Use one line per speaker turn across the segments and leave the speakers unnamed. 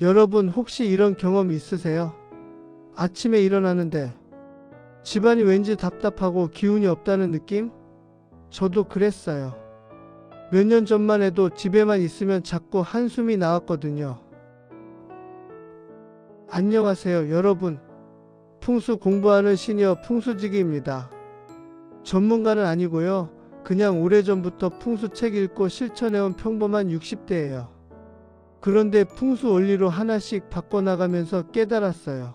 여러분 혹시 이런 경험 있으세요? 아침에 일어나는데 집안이 왠지 답답하고 기운이 없다는 느낌? 저도 그랬어요. 몇 년 전만 해도 집에만 있으면 자꾸 한숨이 나왔거든요. 안녕하세요, 여러분. 풍수 공부하는 시니어 풍수지기입니다. 전문가는 아니고요. 그냥 오래전부터 풍수 책 읽고 실천해온 평범한 60대예요. 그런데 풍수 원리로 하나씩 바꿔나가면서 깨달았어요.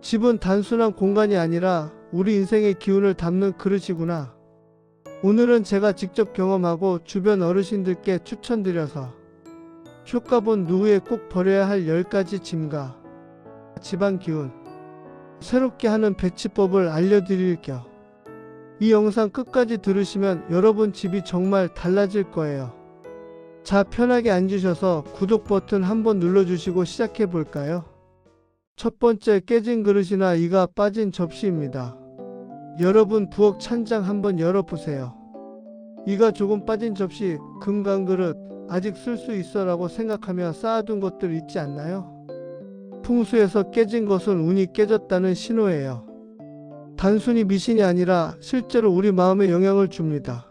집은 단순한 공간이 아니라 우리 인생의 기운을 담는 그릇이구나. 오늘은 제가 직접 경험하고 주변 어르신들께 추천드려서 효과 본 누구에 꼭 버려야 할 10가지 짐과 집안 기운, 새롭게 하는 배치법을 알려드릴 겸이 영상 끝까지 들으시면 여러분 집이 정말 달라질 거예요. 자, 편하게 앉으셔서 구독 버튼 한번 눌러주시고 시작해 볼까요? 첫 번째 깨진 그릇이나 이가 빠진 접시입니다. 여러분 부엌 찬장 한번 열어보세요. 이가 조금 빠진 접시, 금강 그릇, 아직 쓸 수 있어라고 생각하며 쌓아둔 것들 있지 않나요? 풍수에서 깨진 것은 운이 깨졌다는 신호예요. 단순히 미신이 아니라 실제로 우리 마음에 영향을 줍니다.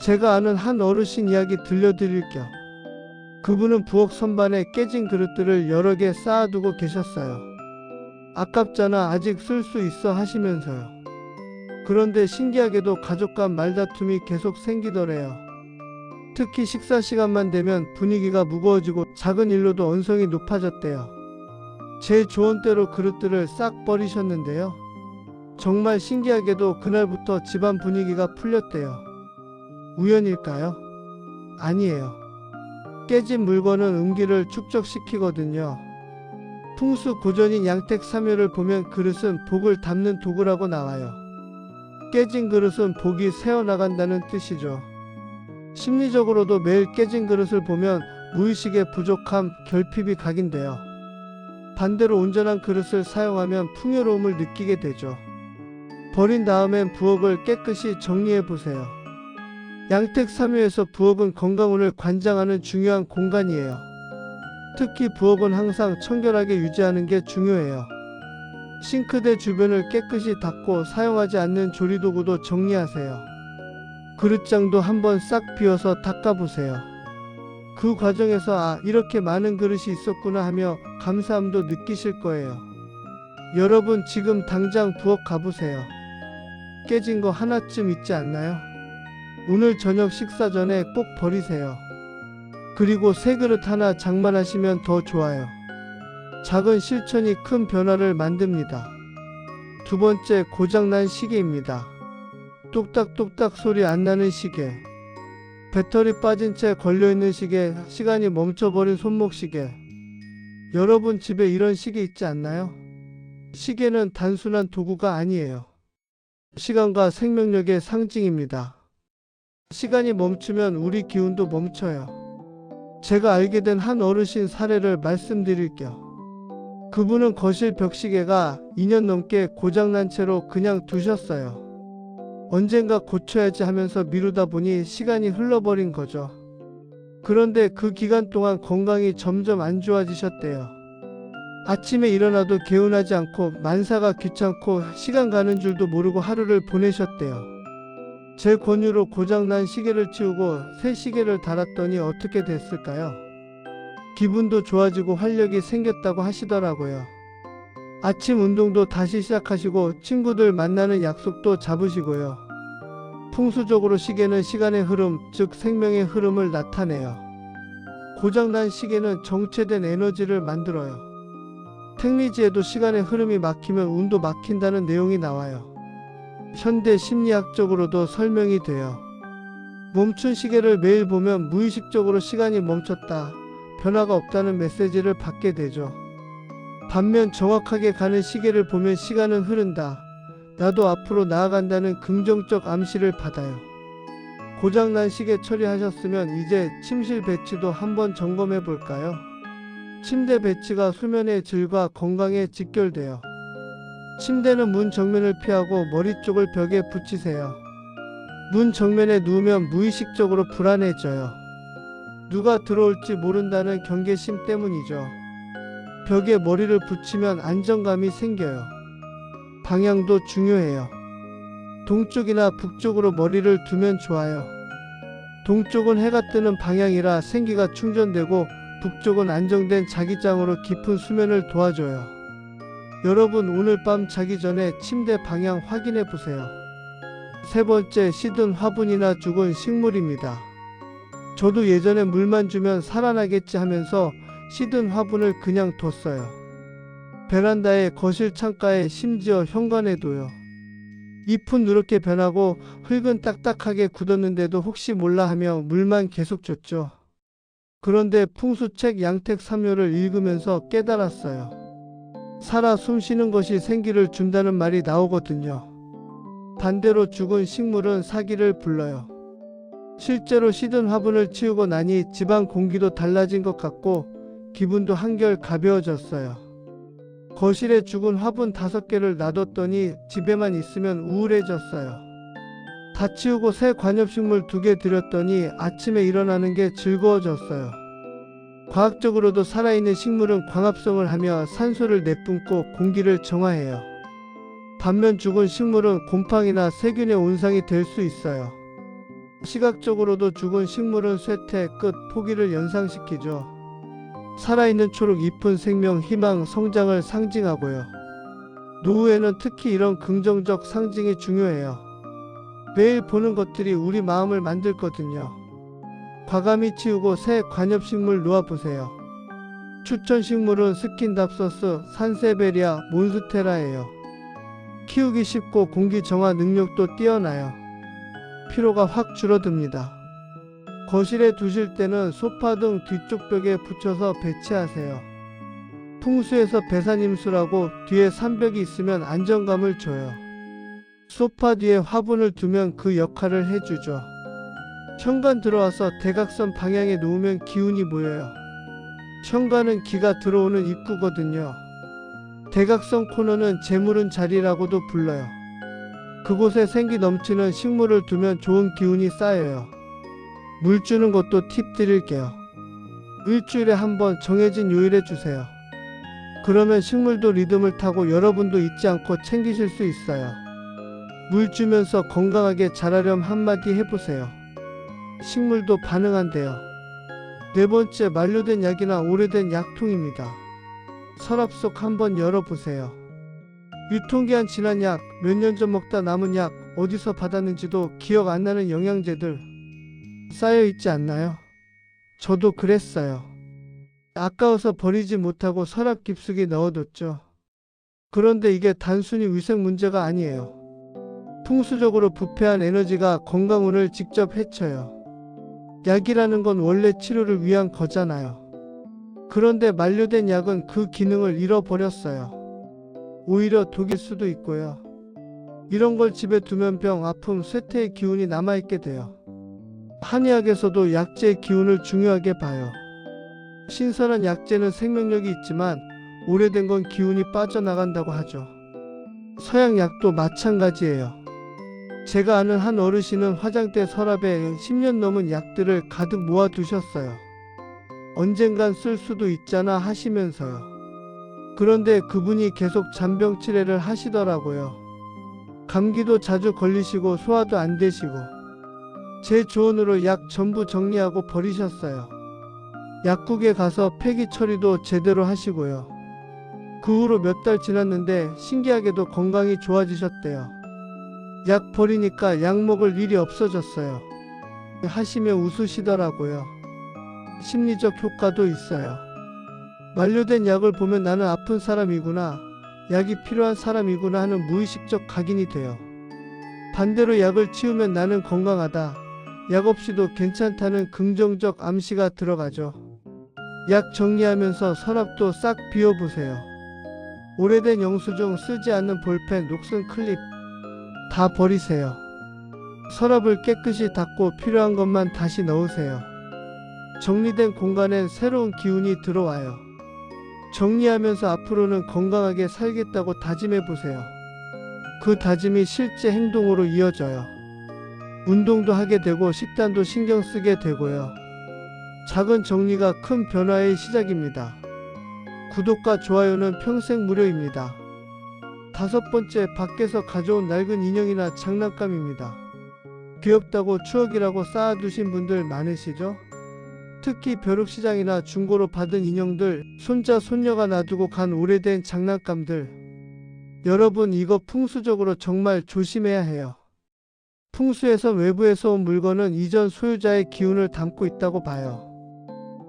제가 아는 한 어르신 이야기 들려드릴 겸 그분은 부엌 선반에 깨진 그릇들을 여러 개 쌓아두고 계셨어요. 아깝잖아 아직 쓸 수 있어 하시면서요. 그런데 신기하게도 가족 간 말다툼이 계속 생기더래요. 특히 식사 시간만 되면 분위기가 무거워지고 작은 일로도 언성이 높아졌대요. 제 조언대로 그릇들을 싹 버리셨는데요. 정말 신기하게도 그날부터 집안 분위기가 풀렸대요. 우연일까요? 아니에요. 깨진 물건은 음기를 축적시키거든요. 풍수 고전인 양택 삼요를 보면 그릇은 복을 담는 도구라고 나와요. 깨진 그릇은 복이 새어나간다는 뜻이죠. 심리적으로도 매일 깨진 그릇을 보면 무의식의 부족함, 결핍이 각인돼요. 반대로 온전한 그릇을 사용하면 풍요로움을 느끼게 되죠. 버린 다음엔 부엌을 깨끗이 정리해 보세요. 양택 3요에서 부엌은 건강운을 관장하는 중요한 공간이에요. 특히 부엌은 항상 청결하게 유지하는 게 중요해요. 싱크대 주변을 깨끗이 닦고 사용하지 않는 조리도구도 정리하세요. 그릇장도 한번 싹 비워서 닦아보세요. 그 과정에서 아, 이렇게 많은 그릇이 있었구나 하며 감사함도 느끼실 거예요. 여러분 지금 당장 부엌 가보세요. 깨진 거 하나쯤 있지 않나요? 오늘 저녁 식사 전에 꼭 버리세요. 그리고 새 그릇 하나 장만하시면 더 좋아요. 작은 실천이 큰 변화를 만듭니다. 두 번째 고장난 시계입니다. 똑딱똑딱 소리 안 나는 시계. 배터리 빠진 채 걸려있는 시계, 시간이 멈춰버린 손목 시계. 여러분 집에 이런 시계 있지 않나요? 시계는 단순한 도구가 아니에요. 시간과 생명력의 상징입니다. 시간이 멈추면 우리 기운도 멈춰요. 제가 알게 된 한 어르신 사례를 말씀드릴게요. 그분은 거실 벽시계가 2년 넘게 고장난 채로 그냥 두셨어요. 언젠가 고쳐야지 하면서 미루다 보니 시간이 흘러버린 거죠. 그런데 그 기간 동안 건강이 점점 안 좋아지셨대요. 아침에 일어나도 개운하지 않고 만사가 귀찮고 시간 가는 줄도 모르고 하루를 보내셨대요. 제 권유로 고장난 시계를 치우고 새 시계를 달았더니 어떻게 됐을까요? 기분도 좋아지고 활력이 생겼다고 하시더라고요. 아침 운동도 다시 시작하시고 친구들 만나는 약속도 잡으시고요. 풍수적으로 시계는 시간의 흐름, 즉 생명의 흐름을 나타내요. 고장난 시계는 정체된 에너지를 만들어요. 택리지에도 시간의 흐름이 막히면 운도 막힌다는 내용이 나와요. 현대 심리학적으로도 설명이 돼요. 멈춘 시계를 매일 보면 무의식적으로 시간이 멈췄다, 변화가 없다는 메시지를 받게 되죠. 반면 정확하게 가는 시계를 보면 시간은 흐른다. 나도 앞으로 나아간다는 긍정적 암시를 받아요. 고장난 시계 처리하셨으면 이제 침실 배치도 한번 점검해 볼까요? 침대 배치가 수면의 질과 건강에 직결돼요. 침대는 문 정면을 피하고 머리 쪽을 벽에 붙이세요. 문 정면에 누우면 무의식적으로 불안해져요. 누가 들어올지 모른다는 경계심 때문이죠. 벽에 머리를 붙이면 안정감이 생겨요. 방향도 중요해요. 동쪽이나 북쪽으로 머리를 두면 좋아요. 동쪽은 해가 뜨는 방향이라 생기가 충전되고 북쪽은 안정된 자기장으로 깊은 수면을 도와줘요. 여러분 오늘 밤 자기 전에 침대 방향 확인해 보세요. 세 번째 시든 화분이나 죽은 식물입니다. 저도 예전에 물만 주면 살아나겠지 하면서 시든 화분을 그냥 뒀어요. 베란다에 거실 창가에 심지어 현관에도요. 잎은 누렇게 변하고 흙은 딱딱하게 굳었는데도 혹시 몰라 하며 물만 계속 줬죠. 그런데 풍수책 양택 3요를 읽으면서 깨달았어요. 살아 숨쉬는 것이 생기를 준다는 말이 나오거든요. 반대로 죽은 식물은 사기를 불러요. 실제로 시든 화분을 치우고 나니 집안 공기도 달라진 것 같고 기분도 한결 가벼워졌어요. 거실에 죽은 화분 다섯 개를 놔뒀더니 집에만 있으면 우울해졌어요. 다 치우고 새 관엽식물 두 개 들였더니 아침에 일어나는 게 즐거워졌어요. 과학적으로도 살아있는 식물은 광합성을 하며 산소를 내뿜고 공기를 정화해요. 반면 죽은 식물은 곰팡이나 세균의 온상이 될 수 있어요. 시각적으로도 죽은 식물은 쇠퇴, 끝, 포기를 연상시키죠. 살아있는 초록 잎은 생명, 희망, 성장을 상징하고요. 노후에는 특히 이런 긍정적 상징이 중요해요. 매일 보는 것들이 우리 마음을 만들거든요. 과감히 치우고 새 관엽식물 놓아보세요. 추천 식물은 스킨답서스, 산세베리아, 몬스테라예요. 키우기 쉽고 공기 정화 능력도 뛰어나요. 피로가 확 줄어듭니다. 거실에 두실 때는 소파 등 뒤쪽 벽에 붙여서 배치하세요. 풍수에서 배산임수라고 뒤에 산벽이 있으면 안정감을 줘요. 소파 뒤에 화분을 두면 그 역할을 해주죠. 현관 들어와서 대각선 방향에 놓으면 기운이 모여요. 현관은 기가 들어오는 입구거든요. 대각선 코너는 재물은 자리라고도 불러요. 그곳에 생기 넘치는 식물을 두면 좋은 기운이 쌓여요. 물 주는 것도 팁 드릴게요. 일주일에 한 번 정해진 요일에 주세요. 그러면 식물도 리듬을 타고 여러분도 잊지 않고 챙기실 수 있어요. 물 주면서 건강하게 자라렴 한마디 해보세요. 식물도 반응한대요. 네 번째 만료된 약이나 오래된 약통입니다. 서랍 속 한번 열어보세요. 유통기한 지난 약, 몇 년 전 먹다 남은 약, 어디서 받았는지도 기억 안 나는 영양제들 쌓여 있지 않나요? 저도 그랬어요. 아까워서 버리지 못하고 서랍 깊숙이 넣어뒀죠. 그런데 이게 단순히 위생 문제가 아니에요. 풍수적으로 부패한 에너지가 건강운을 직접 해쳐요. 약이라는 건 원래 치료를 위한 거잖아요. 그런데 만료된 약은 그 기능을 잃어버렸어요. 오히려 독일 수도 있고요. 이런 걸 집에 두면 병, 아픔, 쇠퇴의 기운이 남아있게 돼요. 한의학에서도 약재의 기운을 중요하게 봐요. 신선한 약재는 생명력이 있지만 오래된 건 기운이 빠져나간다고 하죠. 서양 약도 마찬가지예요. 제가 아는 한 어르신은 화장대 서랍에 10년 넘은 약들을 가득 모아 두셨어요. 언젠간 쓸 수도 있잖아 하시면서요. 그런데 그분이 계속 잔병 치레를 하시더라고요. 감기도 자주 걸리시고 소화도 안 되시고 제 조언으로 약 전부 정리하고 버리셨어요. 약국에 가서 폐기 처리도 제대로 하시고요. 그 후로 몇 달 지났는데 신기하게도 건강이 좋아지셨대요. 약 버리니까 약 먹을 일이 없어졌어요. 하시며 웃으시더라고요. 심리적 효과도 있어요. 만료된 약을 보면 나는 아픈 사람이구나, 약이 필요한 사람이구나 하는 무의식적 각인이 돼요. 반대로 약을 치우면 나는 건강하다, 약 없이도 괜찮다는 긍정적 암시가 들어가죠. 약 정리하면서 서랍도 싹 비워보세요. 오래된 영수증 쓰지 않는 볼펜, 녹슨 클립 다 버리세요. 서랍을 깨끗이 닦고 필요한 것만 다시 넣으세요. 정리된 공간엔 새로운 기운이 들어와요. 정리하면서 앞으로는 건강하게 살겠다고 다짐해 보세요. 그 다짐이 실제 행동으로 이어져요. 운동도 하게 되고 식단도 신경 쓰게 되고요. 작은 정리가 큰 변화의 시작입니다. 구독과 좋아요는 평생 무료입니다. 다섯 번째, 밖에서 가져온 낡은 인형이나 장난감입니다. 귀엽다고 추억이라고 쌓아두신 분들 많으시죠? 특히 벼룩시장이나 중고로 받은 인형들, 손자, 손녀가 놔두고 간 오래된 장난감들. 여러분, 이거 풍수적으로 정말 조심해야 해요. 풍수에서 외부에서 온 물건은 이전 소유자의 기운을 담고 있다고 봐요.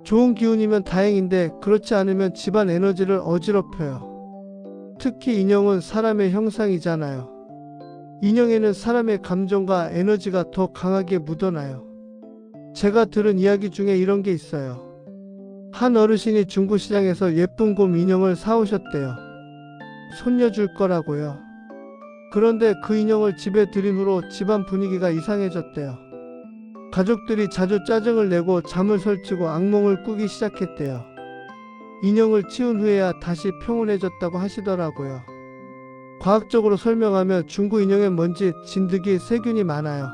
좋은 기운이면 다행인데 그렇지 않으면 집안 에너지를 어지럽혀요. 특히 인형은 사람의 형상이잖아요. 인형에는 사람의 감정과 에너지가 더 강하게 묻어나요. 제가 들은 이야기 중에 이런 게 있어요. 한 어르신이 중고시장에서 예쁜 곰 인형을 사오셨대요. 손녀 줄 거라고요. 그런데 그 인형을 집에 들인 후로 집안 분위기가 이상해졌대요. 가족들이 자주 짜증을 내고 잠을 설치고 악몽을 꾸기 시작했대요. 인형을 치운 후에야 다시 평온해졌다고 하시더라고요. 과학적으로 설명하면 중고 인형에 먼지, 진드기, 세균이 많아요.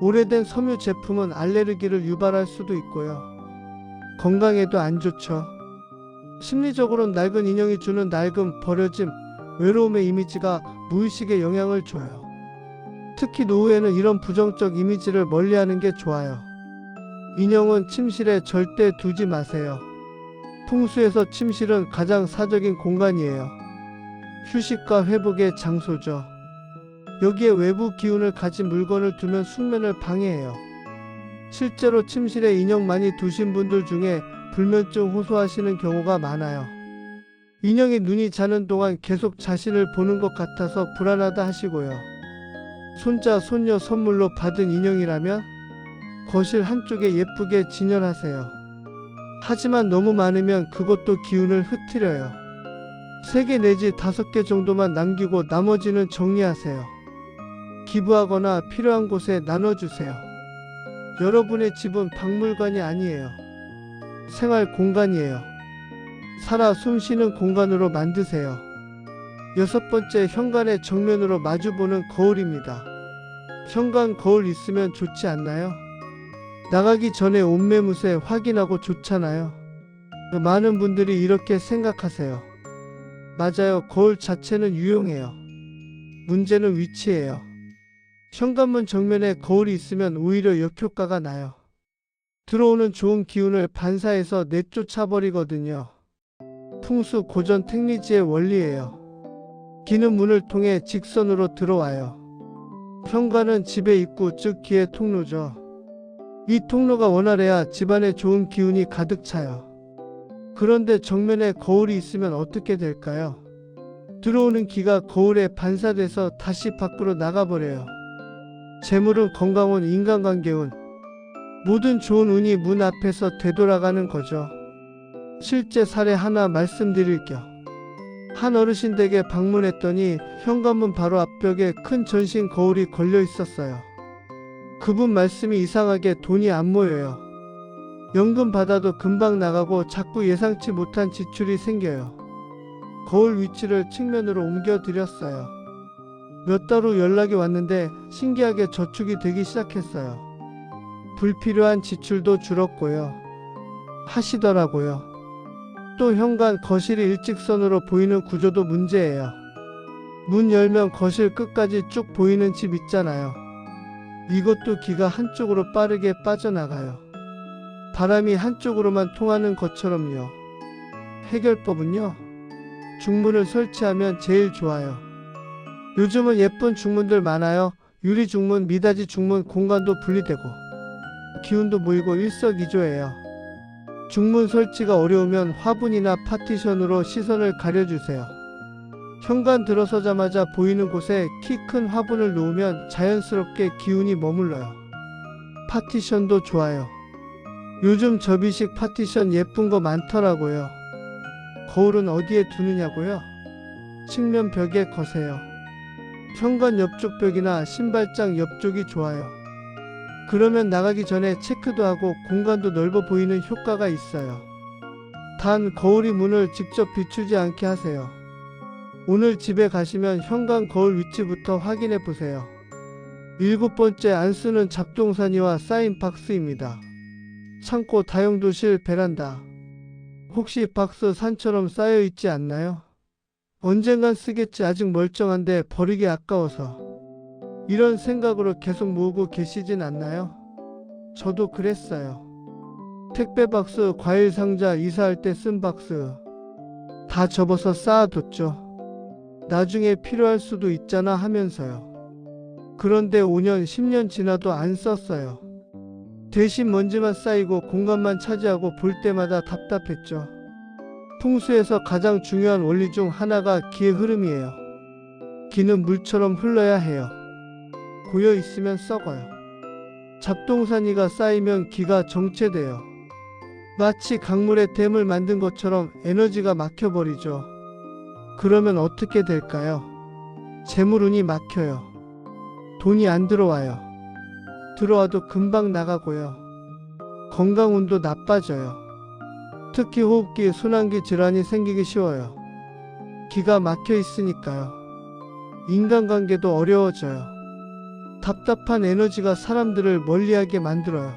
오래된 섬유 제품은 알레르기를 유발할 수도 있고요. 건강에도 안 좋죠. 심리적으로는 낡은 인형이 주는 낡음, 버려짐, 외로움의 이미지가 무의식에 영향을 줘요. 특히 노후에는 이런 부정적 이미지를 멀리하는 게 좋아요. 인형은 침실에 절대 두지 마세요. 풍수에서 침실은 가장 사적인 공간이에요. 휴식과 회복의 장소죠. 여기에 외부 기운을 가진 물건을 두면 숙면을 방해해요. 실제로 침실에 인형 많이 두신 분들 중에 불면증 호소하시는 경우가 많아요. 인형이 눈이 자는 동안 계속 자신을 보는 것 같아서 불안하다 하시고요. 손자, 손녀 선물로 받은 인형이라면 거실 한쪽에 예쁘게 진열하세요. 하지만 너무 많으면 그것도 기운을 흐트려요. 3개 내지 5개 정도만 남기고 나머지는 정리하세요. 기부하거나 필요한 곳에 나눠주세요. 여러분의 집은 박물관이 아니에요. 생활 공간이에요. 살아 숨 쉬는 공간으로 만드세요. 여섯 번째 현관의 정면으로 마주보는 거울입니다. 현관 거울 있으면 좋지 않나요? 나가기 전에 옷매무새 확인하고 좋잖아요. 많은 분들이 이렇게 생각하세요. 맞아요. 거울 자체는 유용해요. 문제는 위치예요. 현관문 정면에 거울이 있으면 오히려 역효과가 나요. 들어오는 좋은 기운을 반사해서 내쫓아버리거든요. 풍수 고전 택리지의 원리예요. 기는 문을 통해 직선으로 들어와요. 현관은 집의 입구 즉 기의 통로죠. 이 통로가 원활해야 집안에 좋은 기운이 가득 차요. 그런데 정면에 거울이 있으면 어떻게 될까요? 들어오는 기가 거울에 반사돼서 다시 밖으로 나가버려요. 재물은 건강운 인간관계운 모든 좋은 운이 문 앞에서 되돌아가는 거죠. 실제 사례 하나 말씀드릴 겸. 한 어르신 댁에 방문했더니 현관문 바로 앞벽에 큰 전신 거울이 걸려 있었어요. 그분 말씀이 이상하게 돈이 안 모여요. 연금 받아도 금방 나가고 자꾸 예상치 못한 지출이 생겨요. 거울 위치를 측면으로 옮겨 드렸어요. 몇 달 후 연락이 왔는데 신기하게 저축이 되기 시작했어요. 불필요한 지출도 줄었고요. 하시더라고요. 또 현관 거실이 일직선으로 보이는 구조도 문제예요. 문 열면 거실 끝까지 쭉 보이는 집 있잖아요. 이것도 기가 한쪽으로 빠르게 빠져나가요. 바람이 한쪽으로만 통하는 것처럼요. 해결법은요. 중문을 설치하면 제일 좋아요. 요즘은 예쁜 중문들 많아요. 유리 중문, 미닫이 중문 공간도 분리되고 기운도 모이고 일석이조예요. 중문 설치가 어려우면 화분이나 파티션으로 시선을 가려주세요. 현관 들어서자마자 보이는 곳에 키 큰 화분을 놓으면 자연스럽게 기운이 머물러요. 파티션도 좋아요. 요즘 접이식 파티션 예쁜 거 많더라고요. 거울은 어디에 두느냐고요? 측면 벽에 거세요. 현관 옆쪽 벽이나 신발장 옆쪽이 좋아요. 그러면 나가기 전에 체크도 하고 공간도 넓어 보이는 효과가 있어요. 단 거울이 문을 직접 비추지 않게 하세요. 오늘 집에 가시면 현관 거울 위치부터 확인해 보세요. 일곱 번째 안 쓰는 잡동사니와 사인 박스입니다. 창고 다용도실 베란다. 혹시 박스 산처럼 쌓여 있지 않나요? 언젠간 쓰겠지 아직 멀쩡한데 버리기 아까워서. 이런 생각으로 계속 모으고 계시진 않나요? 저도 그랬어요. 택배 박스, 과일 상자, 이사할 때 쓴 박스. 다 접어서 쌓아뒀죠. 나중에 필요할 수도 있잖아 하면서요. 그런데 5년, 10년 지나도 안 썼어요. 대신 먼지만 쌓이고 공간만 차지하고 볼 때마다 답답했죠. 풍수에서 가장 중요한 원리 중 하나가 기의 흐름이에요. 기는 물처럼 흘러야 해요. 고여 있으면 썩어요. 잡동사니가 쌓이면 기가 정체돼요. 마치 강물에 댐을 만든 것처럼 에너지가 막혀버리죠. 그러면 어떻게 될까요? 재물운이 막혀요. 돈이 안 들어와요. 들어와도 금방 나가고요. 건강운도 나빠져요. 특히 호흡기, 순환기 질환이 생기기 쉬워요. 기가 막혀 있으니까요. 인간관계도 어려워져요. 답답한 에너지가 사람들을 멀리하게 만들어요.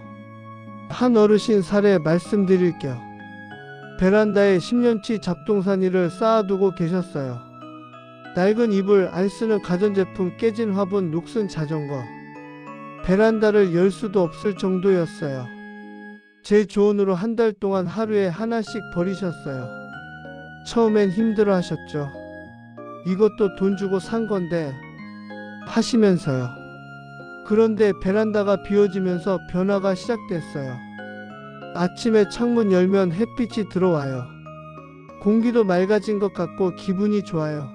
한 어르신 사례 말씀드릴게요. 베란다에 10년치 잡동사니를 쌓아두고 계셨어요. 낡은 이불, 안 쓰는 가전제품, 깨진 화분, 녹슨 자전거. 베란다를 열 수도 없을 정도였어요. 제 조언으로 한 달 동안 하루에 하나씩 버리셨어요. 처음엔 힘들어 하셨죠. 이것도 돈 주고 산 건데 하시면서요. 그런데 베란다가 비워지면서 변화가 시작됐어요. 아침에 창문 열면 햇빛이 들어와요. 공기도 맑아진 것 같고 기분이 좋아요.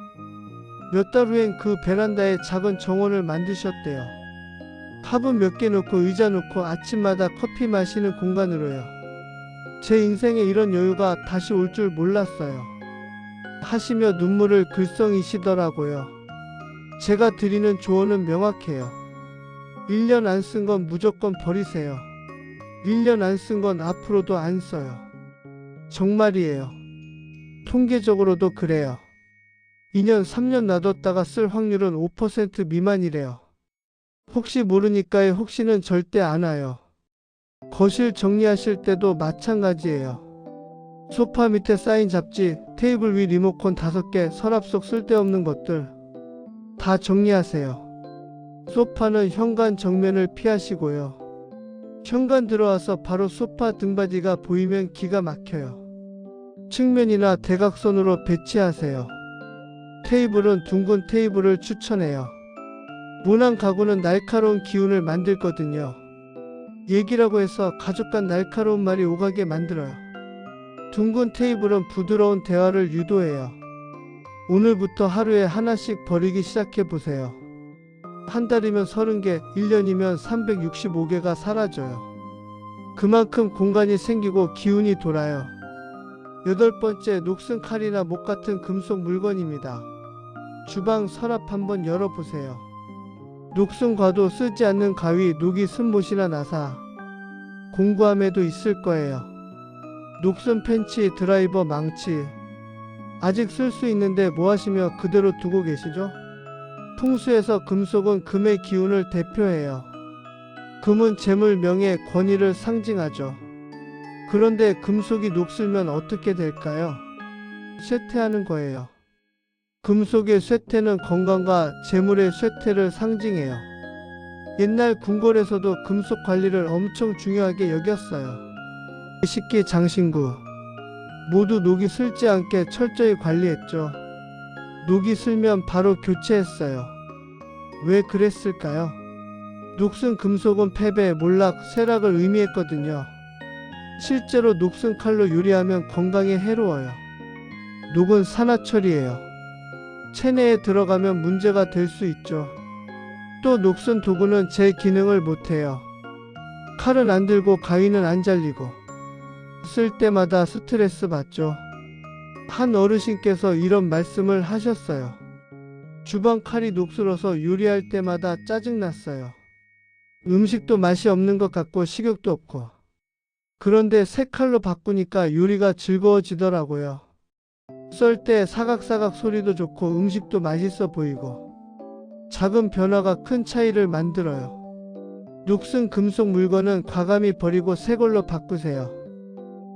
몇 달 후엔 그 베란다에 작은 정원을 만드셨대요. 화분 몇 개 놓고 의자 놓고 아침마다 커피 마시는 공간으로요. 제 인생에 이런 여유가 다시 올 줄 몰랐어요. 하시며 눈물을 글썽이시더라고요. 제가 드리는 조언은 명확해요. 1년 안 쓴 건 무조건 버리세요. 1년 안 쓴 건 앞으로도 안 써요. 정말이에요. 통계적으로도 그래요. 2년, 3년 놔뒀다가 쓸 확률은 5% 미만이래요. 혹시 모르니까의 혹시는 절대 안 와요. 거실 정리하실 때도 마찬가지예요. 소파 밑에 쌓인 잡지, 테이블 위 리모컨 5개, 서랍 속 쓸데없는 것들 다 정리하세요. 소파는 현관 정면을 피하시고요. 현관 들어와서 바로 소파 등받이가 보이면 기가 막혀요. 측면이나 대각선으로 배치하세요. 테이블은 둥근 테이블을 추천해요. 무난 가구는 날카로운 기운을 만들거든요. 얘기라고 해서 가족 간 날카로운 말이 오가게 만들어요. 둥근 테이블은 부드러운 대화를 유도해요. 오늘부터 하루에 하나씩 버리기 시작해 보세요. 한 달이면 30개, 1년이면 365개가 사라져요. 그만큼 공간이 생기고 기운이 돌아요. 여덟 번째, 녹슨 칼이나 목 같은 금속 물건입니다. 주방 서랍 한번 열어보세요. 녹슨 과도 쓰지 않는 가위, 녹이 쓴못이나 나사. 공구함에도 있을 거예요. 녹슨 펜치, 드라이버, 망치. 아직 쓸 수 있는데 뭐 하시며 그대로 두고 계시죠? 풍수에서 금속은 금의 기운을 대표해요. 금은 재물, 명예, 권위를 상징하죠. 그런데 금속이 녹슬면 어떻게 될까요? 쇠퇴하는 거예요. 금속의 쇠퇴는 건강과 재물의 쇠퇴를 상징해요. 옛날 궁궐에서도 금속 관리를 엄청 중요하게 여겼어요. 식기 장신구 모두 녹이 슬지 않게 철저히 관리했죠. 녹이 슬면 바로 교체했어요. 왜 그랬을까요? 녹슨 금속은 패배, 몰락, 쇠락을 의미했거든요. 실제로 녹슨 칼로 요리하면 건강에 해로워요. 녹은 산화철이에요. 체내에 들어가면 문제가 될 수 있죠. 또 녹슨 도구는 제 기능을 못해요. 칼은 안 들고 가위는 안 잘리고 쓸 때마다 스트레스 받죠. 한 어르신께서 이런 말씀을 하셨어요. 주방 칼이 녹슬어서 요리할 때마다 짜증났어요. 음식도 맛이 없는 것 같고 식욕도 없고. 그런데 새 칼로 바꾸니까 요리가 즐거워지더라고요. 썰 때 사각사각 소리도 좋고 음식도 맛있어 보이고 작은 변화가 큰 차이를 만들어요. 녹슨 금속 물건은 과감히 버리고 새 걸로 바꾸세요.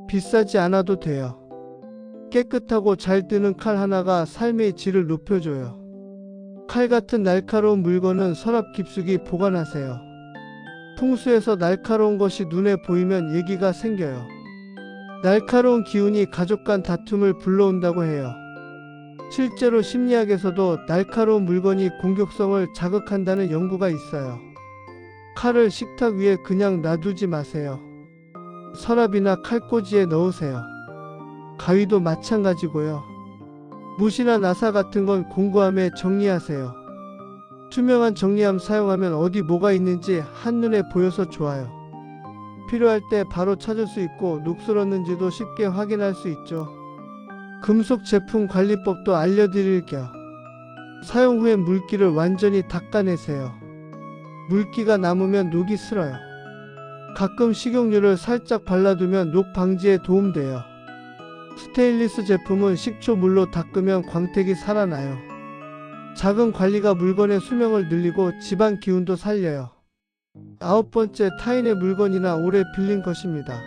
비싸지 않아도 돼요. 깨끗하고 잘 뜨는 칼 하나가 삶의 질을 높여줘요. 칼 같은 날카로운 물건은 서랍 깊숙이 보관하세요. 풍수에서 날카로운 것이 눈에 보이면 얘기가 생겨요. 날카로운 기운이 가족 간 다툼을 불러온다고 해요. 실제로 심리학에서도 날카로운 물건이 공격성을 자극한다는 연구가 있어요. 칼을 식탁 위에 그냥 놔두지 마세요. 서랍이나 칼꽂이에 넣으세요. 가위도 마찬가지고요. 무시나 나사 같은 건 공구함에 정리하세요. 투명한 정리함 사용하면 어디 뭐가 있는지 한눈에 보여서 좋아요. 필요할 때 바로 찾을 수 있고 녹슬었는지도 쉽게 확인할 수 있죠. 금속 제품 관리법도 알려드릴게요. 사용 후에 물기를 완전히 닦아내세요. 물기가 남으면 녹이 슬어요. 가끔 식용유를 살짝 발라두면 녹 방지에 도움돼요. 스테인리스 제품은 식초 물로 닦으면 광택이 살아나요. 작은 관리가 물건의 수명을 늘리고 집안 기운도 살려요. 아홉 번째 타인의 물건이나 오래 빌린 것입니다.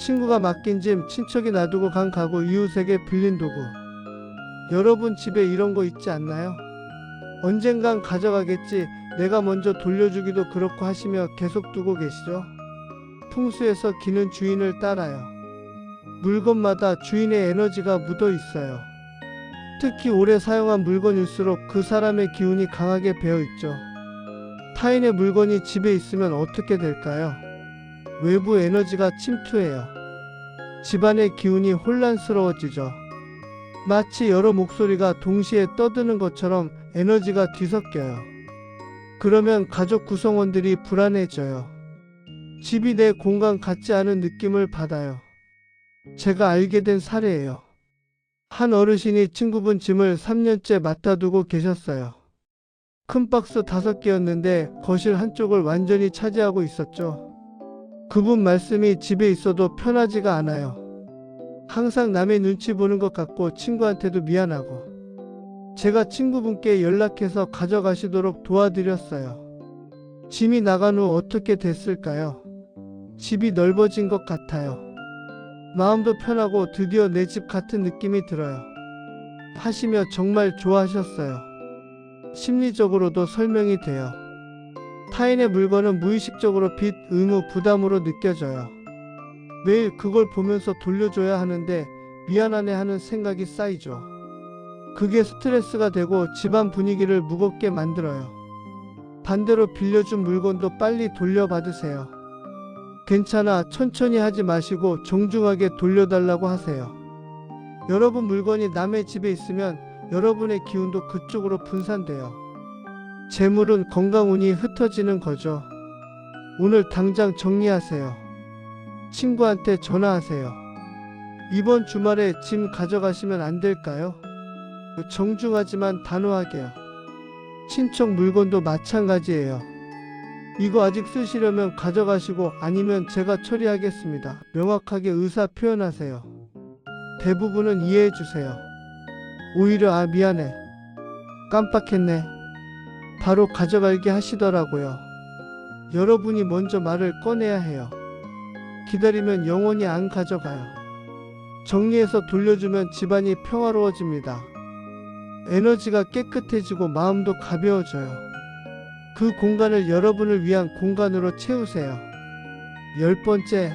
친구가 맡긴 짐, 친척이 놔두고 간 가구, 이웃에게 빌린 도구. 여러분 집에 이런 거 있지 않나요? 언젠간 가져가겠지, 내가 먼저 돌려주기도 그렇고 하시며 계속 두고 계시죠? 풍수에서 기는 주인을 따라요. 물건마다 주인의 에너지가 묻어 있어요. 특히 오래 사용한 물건일수록 그 사람의 기운이 강하게 배어 있죠. 타인의 물건이 집에 있으면 어떻게 될까요? 외부 에너지가 침투해요. 집안의 기운이 혼란스러워지죠. 마치 여러 목소리가 동시에 떠드는 것처럼 에너지가 뒤섞여요. 그러면 가족 구성원들이 불안해져요. 집이 내 공간 같지 않은 느낌을 받아요. 제가 알게 된 사례예요. 한 어르신이 친구분 짐을 3년째 맡아두고 계셨어요. 큰 박스 다섯 개였는데 거실 한쪽을 완전히 차지하고 있었죠. 그분 말씀이 집에 있어도 편하지가 않아요. 항상 남의 눈치 보는 것 같고 친구한테도 미안하고. 제가 친구분께 연락해서 가져가시도록 도와드렸어요. 짐이 나간 후 어떻게 됐을까요? 집이 넓어진 것 같아요. 마음도 편하고 드디어 내 집 같은 느낌이 들어요. 하시며 정말 좋아하셨어요. 심리적으로도 설명이 돼요. 타인의 물건은 무의식적으로 빚, 의무, 부담으로 느껴져요. 매일 그걸 보면서 돌려줘야 하는데 미안하네 하는 생각이 쌓이죠. 그게 스트레스가 되고 집안 분위기를 무겁게 만들어요. 반대로 빌려준 물건도 빨리 돌려받으세요. 괜찮아, 천천히 하지 마시고 정중하게 돌려달라고 하세요. 여러분 물건이 남의 집에 있으면 여러분의 기운도 그쪽으로 분산돼요. 재물은 건강운이 흩어지는 거죠. 오늘 당장 정리하세요. 친구한테 전화하세요. 이번 주말에 짐 가져가시면 안 될까요? 정중하지만 단호하게요. 친척 물건도 마찬가지예요. 이거 아직 쓰시려면 가져가시고 아니면 제가 처리하겠습니다. 명확하게 의사 표현하세요. 대부분은 이해해 주세요. 오히려 아 미안해. 깜빡했네. 바로 가져갈게 하시더라고요. 여러분이 먼저 말을 꺼내야 해요. 기다리면 영원히 안 가져가요. 정리해서 돌려주면 집안이 평화로워집니다. 에너지가 깨끗해지고 마음도 가벼워져요. 그 공간을 여러분을 위한 공간으로 채우세요. 열 번째,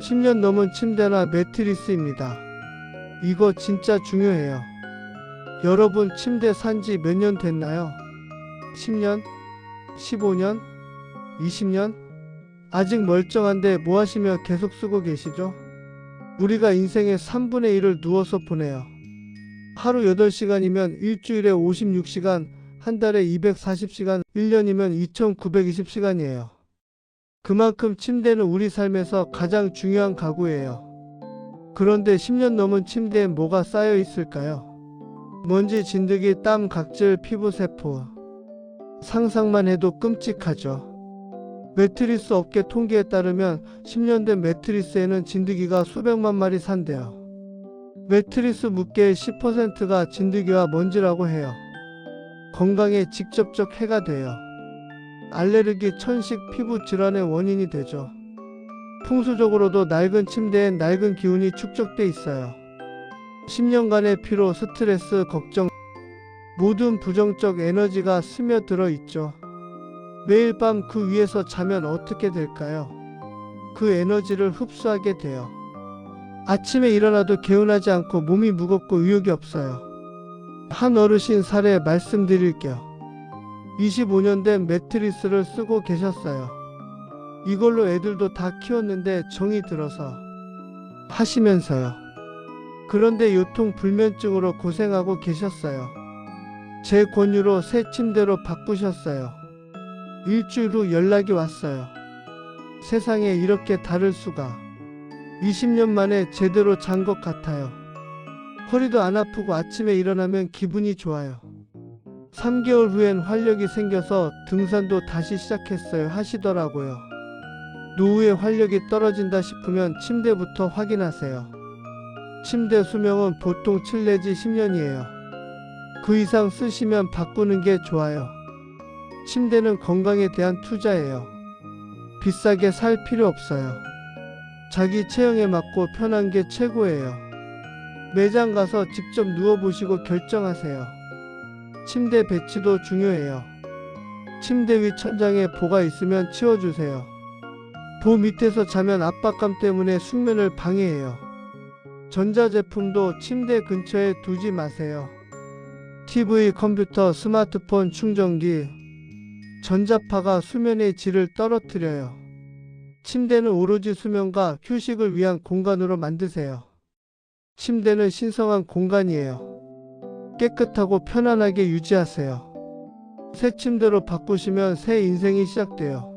10년 넘은 침대나 매트리스입니다. 이거 진짜 중요해요. 여러분 침대 산지 몇 년 됐나요? 10년? 15년? 20년? 아직 멀쩡한데 뭐 하시며 계속 쓰고 계시죠? 우리가 인생의 3분의 1을 누워서 보내요. 하루 8시간이면 일주일에 56시간, 한 달에 240시간, 1년이면 2920시간이에요. 그만큼 침대는 우리 삶에서 가장 중요한 가구예요. 그런데 10년 넘은 침대에 뭐가 쌓여 있을까요? 먼지, 진드기, 땀, 각질, 피부 세포. 상상만 해도 끔찍하죠. 매트리스 업계 통계에 따르면 10년 된 매트리스에는 진드기가 수백만 마리 산대요. 매트리스 무게의 10%가 진드기와 먼지라고 해요. 건강에 직접적 해가 돼요. 알레르기, 천식, 피부 질환의 원인이 되죠. 풍수적으로도 낡은 침대엔 낡은 기운이 축적돼 있어요. 10년간의 피로, 스트레스, 걱정, 모든 부정적 에너지가 스며들어 있죠. 매일 밤 그 위에서 자면 어떻게 될까요? 그 에너지를 흡수하게 돼요. 아침에 일어나도 개운하지 않고 몸이 무겁고 의욕이 없어요. 한 어르신 사례 말씀드릴게요. 25년 된 매트리스를 쓰고 계셨어요. 이걸로 애들도 다 키웠는데 정이 들어서 하시면서요. 그런데 요통 불면증으로 고생하고 계셨어요. 제 권유로 새 침대로 바꾸셨어요. 일주일 후 연락이 왔어요. 세상에 이렇게 다를 수가. 20년 만에 제대로 잔 것 같아요. 허리도 안 아프고 아침에 일어나면 기분이 좋아요. 3개월 후엔 활력이 생겨서 등산도 다시 시작했어요 하시더라고요. 노후에 활력이 떨어진다 싶으면 침대부터 확인하세요. 침대 수명은 보통 7 내지 10년이에요. 그 이상 쓰시면 바꾸는 게 좋아요. 침대는 건강에 대한 투자예요. 비싸게 살 필요 없어요. 자기 체형에 맞고 편한 게 최고예요. 매장 가서 직접 누워보시고 결정하세요. 침대 배치도 중요해요. 침대 위 천장에 보가 있으면 치워주세요. 보 밑에서 자면 압박감 때문에 숙면을 방해해요. 전자제품도 침대 근처에 두지 마세요. TV, 컴퓨터, 스마트폰 충전기, 전자파가 수면의 질을 떨어뜨려요. 침대는 오로지 수면과 휴식을 위한 공간으로 만드세요. 침대는 신성한 공간이에요. 깨끗하고 편안하게 유지하세요. 새 침대로 바꾸시면 새 인생이 시작돼요.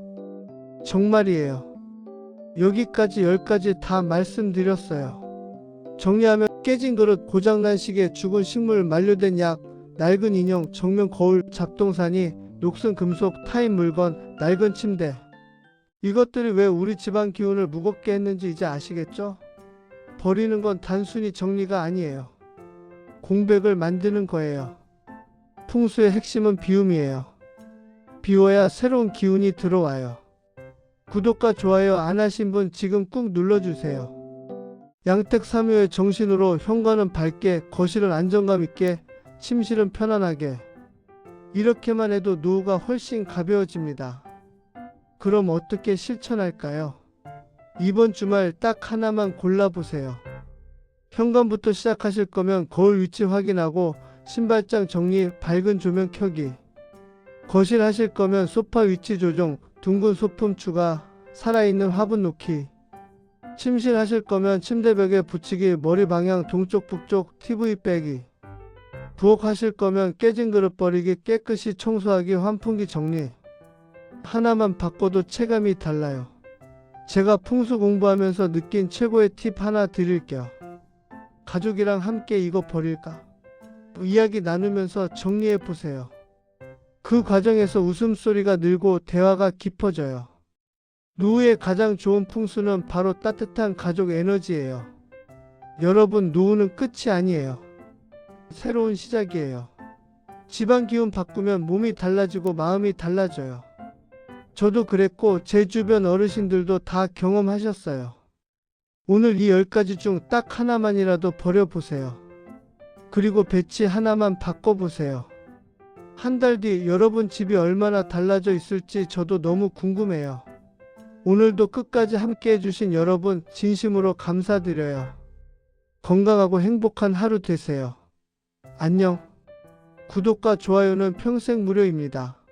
정말이에요. 여기까지 10가지 다 말씀드렸어요. 정리하면 깨진 그릇, 고장난 시계, 죽은 식물, 만료된 약, 낡은 인형, 정면 거울, 잡동사니, 녹슨 금속, 타인 물건, 낡은 침대. 이것들이 왜 우리 집안 기운을 무겁게 했는지 이제 아시겠죠? 버리는 건 단순히 정리가 아니에요. 공백을 만드는 거예요. 풍수의 핵심은 비움이에요. 비워야 새로운 기운이 들어와요. 구독과 좋아요 안 하신 분 지금 꾹 눌러주세요. 양택삼요의 정신으로 현관은 밝게, 거실은 안정감 있게, 침실은 편안하게. 이렇게만 해도 노후가 훨씬 가벼워집니다. 그럼 어떻게 실천할까요? 이번 주말 딱 하나만 골라보세요. 현관부터 시작하실 거면 거울 위치 확인하고 신발장 정리, 밝은 조명 켜기. 거실 하실 거면 소파 위치 조정, 둥근 소품 추가, 살아있는 화분 놓기. 침실 하실 거면 침대벽에 붙이기, 머리 방향 동쪽 북쪽, TV 빼기. 부엌 하실 거면 깨진 그릇 버리기, 깨끗이 청소하기, 환풍기 정리. 하나만 바꿔도 체감이 달라요. 제가 풍수 공부하면서 느낀 최고의 팁 하나 드릴게요. 가족이랑 함께 이거 버릴까? 이야기 나누면서 정리해 보세요. 그 과정에서 웃음소리가 늘고 대화가 깊어져요. 노후의 가장 좋은 풍수는 바로 따뜻한 가족 에너지예요. 여러분, 노후는 끝이 아니에요. 새로운 시작이에요. 집안 기운 바꾸면 몸이 달라지고 마음이 달라져요. 저도 그랬고 제 주변 어르신들도 다 경험하셨어요. 오늘 이 10가지 중 딱 하나만이라도 버려보세요. 그리고 배치 하나만 바꿔보세요. 한 달 뒤 여러분 집이 얼마나 달라져 있을지 저도 너무 궁금해요. 오늘도 끝까지 함께 해주신 여러분 진심으로 감사드려요. 건강하고 행복한 하루 되세요. 안녕. 구독과 좋아요는 평생 무료입니다.